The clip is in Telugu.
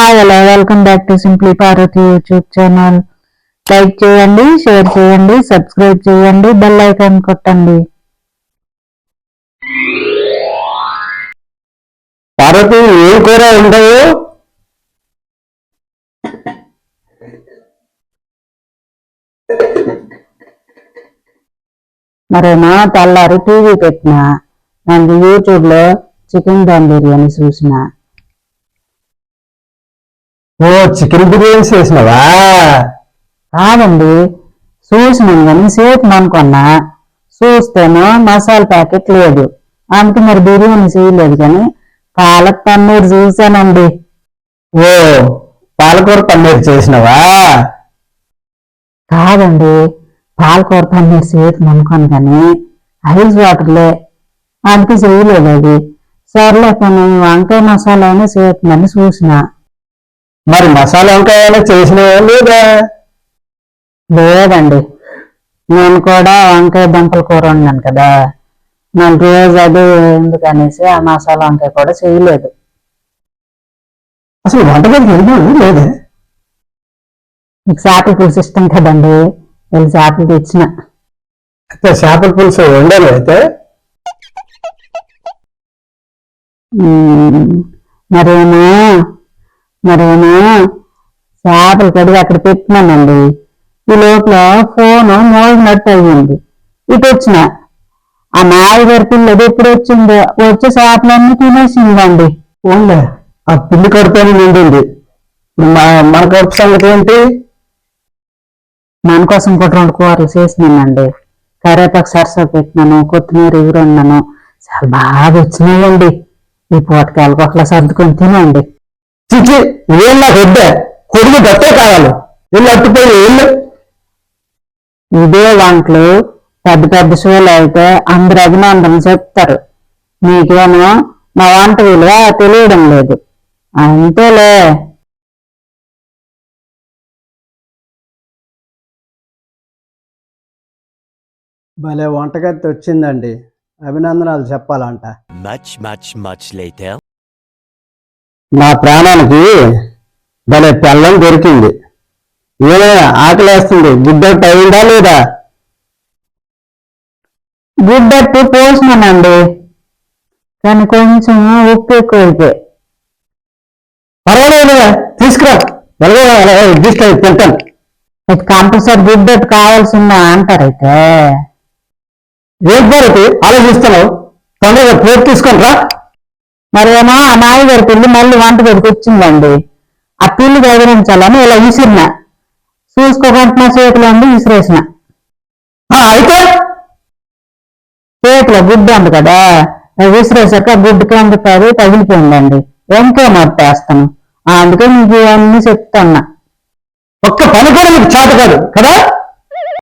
Hi hello welcome back to simply Parvathi YouTube channel like చేయండి షేర్ చేయండి సబ్స్క్రైబ్ చేయండి బెల్ ఐకాన్ కొట్టండి. పార్వతి ఏం కూర ఉండవు మరేమో తెల్లారి టీవీ పెట్టిన. దానికి యూట్యూబ్లో చికెన్ దమ్ బిర్యానీ చూసిన. ఓ చికెన్ బిర్యానీ చేసినవా? కాదండి. చూసినాను కానీ సేపు అనుకున్నా చూస్తేనో మసాలా ప్యాకెట్ లేదు. అందుకే మరి బిర్యానీ చేయలేదు కానీ పాలక్ పన్నీర్ చూసానండి ఓ పాలకూర పన్నీర్ చేసినవా? కాదండి. పాలకూర పన్నీర్ సేపు అనుకోను కానీ ఐస్ వాటర్లే. అందుకే చేయలేదు అది. సర్లే కానీ వంకాయ మసాలా అయినా అని చూసినా. మరి మసాలా వంకాయ చేసినవా? లేదా? లేదండి. నేను కూడా వంకాయ దుంపల కూర ఉన్నాను కదా. నేను రోజు అది ఎందుకనేసి ఆ మసాలా వంకాయ కూడా చేయలేదు. అసలు వెళ్ళాను లేదా? మీకు చేపల పులుసు ఇష్టం కదండి. వెళ్ళి చేపలు తెచ్చిన. అయితే చేపల పులుసు వండాను అయితే. మరేమో మరేమో చేపలు కడిగి అక్కడ పెట్టినానండి. ఈ లోపల ఫోన్ మోగినట్టు అయ్యింది ఇటు వచ్చిన. ఆ నాయగారి పిల్లది ఎప్పుడు వచ్చిందో వచ్చే చేపలన్నీ తినేసిందండి. ఓన్లే ఆ పిల్లి కడుపుని నిండింది. మన కడుపు సంగతి ఏంటి? మన కోసం కూడా రెండు కూరలు చేసినానండి. కరివేపాకు సరస పెట్టినాను కొత్తిమీర ఎగురున్నాను. చాలా బాగా వచ్చినాయండి. ఈ పూటకాయలకు ఒకలా సర్దుకొని తినండి. చిచ్చి ఏం నాకు వద్దే? కొడుకు గట్టే కావాలి. ఇల్లు అట్టుపోయి ఇల్లు. ఇదే వంటలు పెద్ద పెద్ద షోలు అయితే అందరు అభినందన చెప్తారు. మీకేమో మా వంట విలువ తెలియడం లేదు. అంతేలే. భలే వంటగత్తి వచ్చిందండి అభినందనాలు చెప్పాలంట. Much, much, much later. నా ప్రాణానికి భలే పెళ్ళం దొరికింది. ఏమైనా ఆకలేస్తుంది? గుడ్డట్టు అయిందా లేదా? గుడ్డట్టు పోసినానండి. కానీ కొంచెం ఉప్పు ఎక్కువైపోయి పర్వాలేదు తీసుకురా. అయ్యి తింటాను. మీకు కంపల్సరీ గుడ్డట్టు కావాల్సిందా అంటారైతే. ఏం భారతి ఆలోచిస్తున్నావు? తొందరగా ప్లేట్ తీసుకొని రా. మరేమో ఆ నాయగారి పిల్లి మళ్ళీ వంట గదికి వచ్చిందండి. ఆ పిల్లి గౌరవించాలని ఇలా విసిరిన. చూసుకోకుండా చేతులు అండి విసిరేసిన. ఆ, అయితే? చేతిలో గుడ్డు ఉంది కదా. విసిరేసాక గుడ్డు కింద పడి తగిలిపోయిందండి ఎంకే మొట్టేస్తాను అందుకే మీకు ఇవన్నీ చెప్తున్నా. ఒక్క పని కూడా నీకు చేత కాదు కదా?